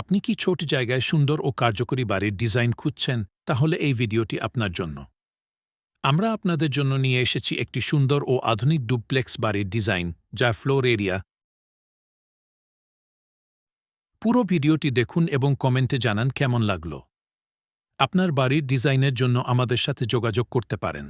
আপনি কি ছোট জায়গায় সুন্দর ও কার্যকরী বাড়ির ডিজাইন খুঁজছেন? তাহলে এই ভিডিওটি আপনার জন্য। আমরা আপনাদের জন্য নিয়ে এসেছি একটি সুন্দর ও আধুনিক ডুপ্লেক্স বাড়ির ডিজাইন, যা ফ্লোর এরিয়া। পুরো ভিডিওটি দেখুন এবং কমেন্টে জানান কেমন লাগল। আপনার বাড়ির ডিজাইনের জন্য আমাদের সাথে যোগাযোগ করতে পারেন।